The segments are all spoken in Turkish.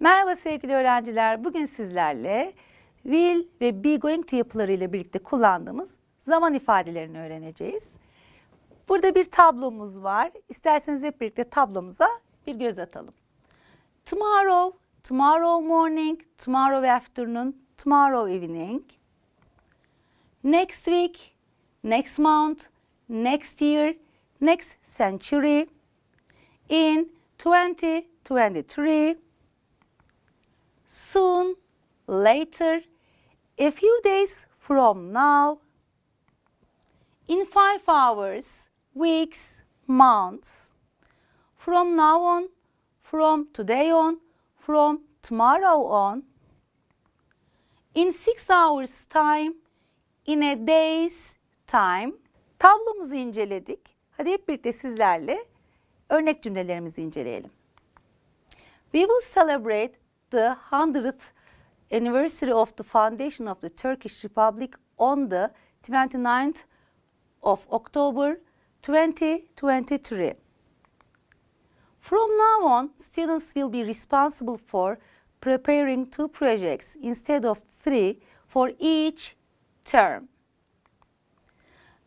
Merhaba sevgili öğrenciler. Bugün sizlerle will ve be going to yapılarıyla birlikte kullandığımız zaman ifadelerini öğreneceğiz. Burada bir tablomuz var. İsterseniz hep birlikte tablomuza bir göz atalım. Tomorrow, tomorrow morning, tomorrow afternoon, tomorrow evening. Next week, next month, next year, next century. In 2023 soon, later, a few days from now, in five hours, weeks, months, from now on, from today on, from tomorrow on, in six hours time, in a day's time. Tablomuzu inceledik. Hadi hep birlikte sizlerle örnek cümlelerimizi inceleyelim. We will celebrate the 100th anniversary of the foundation of the Turkish Republic on the 29th of October 2023. From now on, students will be responsible for preparing two projects instead of three for each term.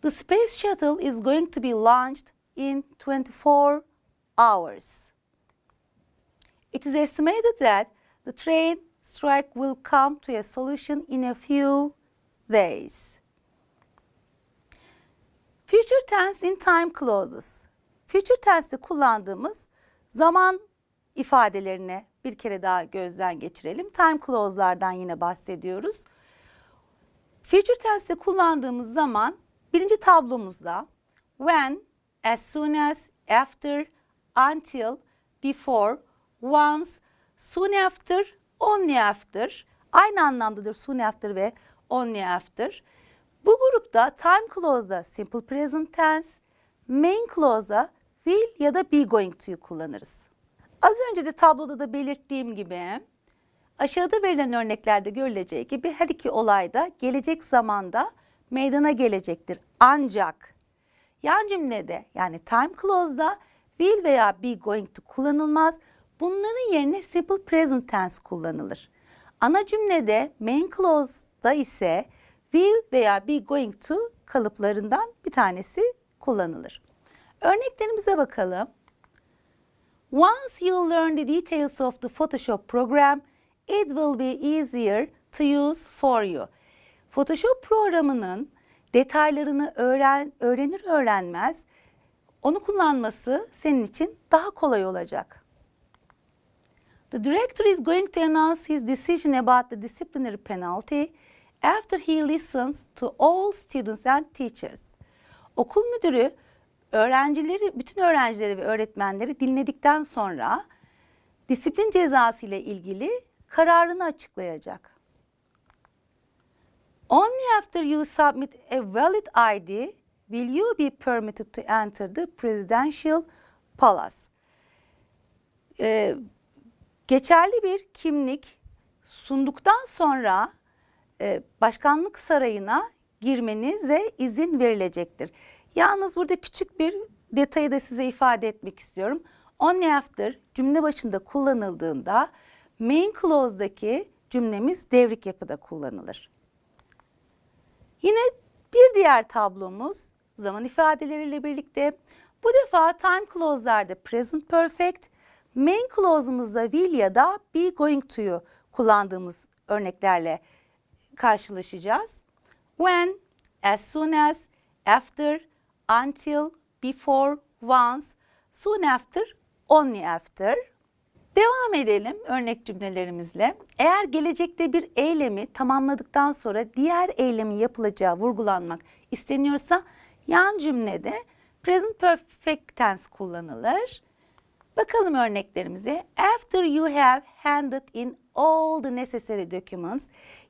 The space shuttle is going to be launched in 24 hours. It is estimated that the train strike will come to a solution in a few days. Future tense in time clauses. Future tense'te kullandığımız zaman ifadelerine bir kere daha gözden geçirelim. Time clause'lardan yine bahsediyoruz. Future tense'te kullandığımız zaman birinci tablomuzda when, as soon as, after, until, before, once, soon after, only after aynı anlamdadır soon after ve only after. Bu grupta time clause'da simple present tense, main clause'da will ya da be going to'yu kullanırız. Az önce de tabloda da belirttiğim gibi aşağıda verilen örneklerde görüleceği gibi her iki olayda gelecek zamanda meydana gelecektir. Ancak yan cümlede yani time clause'da will veya be going to kullanılmaz. Bunların yerine simple present tense kullanılır. Ana cümlede main clause'da ise will veya be going to kalıplarından bir tanesi kullanılır. Örneklerimize bakalım. Once you learn the details of the Photoshop program, it will be easier to use for you. Photoshop programının detaylarını öğren, öğrenir öğrenmez onu kullanması senin için daha kolay olacak. The director is going to announce his decision about the disciplinary penalty after he listens to all students and teachers. Okul müdürü öğrencileri, bütün öğrencileri ve öğretmenleri dinledikten sonra disiplin cezası ile ilgili kararını açıklayacak. Only after you submit a valid ID will you be permitted to enter the presidential palace. Ee, geçerli bir kimlik sunduktan sonra e, başkanlık sarayına girmenize izin verilecektir. Yalnız burada küçük bir detayı da size ifade etmek istiyorum. Only after cümle başında kullanıldığında main clause'daki cümlemiz devrik yapıda kullanılır. Yine bir diğer tablomuz zaman ifadeleriyle birlikte bu defa time clause'larda present perfect, main clause'umuzda will ya da be going to'yu kullandığımız örneklerle karşılaşacağız. When, as soon as, after, until, before, once, soon after, only after. Devam edelim örnek cümlelerimizle. Eğer gelecekte bir eylemi tamamladıktan sonra diğer eylemin yapılacağı vurgulanmak isteniyorsa yan cümlede present perfect tense kullanılır. Bakalım örneklerimize. After you have handed in all the necessary documents,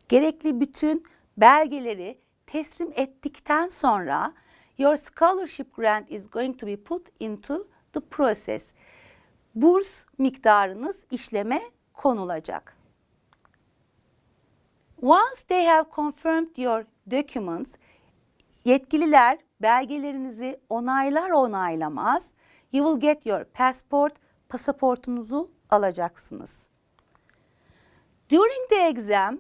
gerekli bütün belgeleri teslim ettikten sonra your scholarship grant is going to be put into the process. Burs miktarınız işleme konulacak. Once they have confirmed your documents, yetkililer belgelerinizi onaylar onaylamaz you will get your passport, pasaportunuzu alacaksınız. During the exam,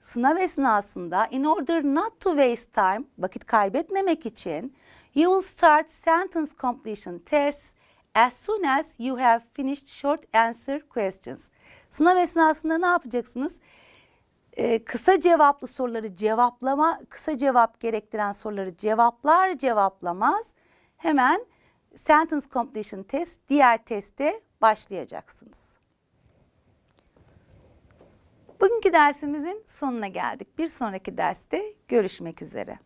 sınav esnasında in order not to waste time, vakit kaybetmemek için you will start sentence completion tests as soon as you have finished short answer questions. Sınav esnasında ne yapacaksınız? Ee, kısa cevaplı soruları cevaplama, kısa cevap gerektiren soruları cevaplar cevaplamaz hemen sentence completion test diğer teste başlayacaksınız. Bugünkü dersimizin sonuna geldik. Bir sonraki derste görüşmek üzere.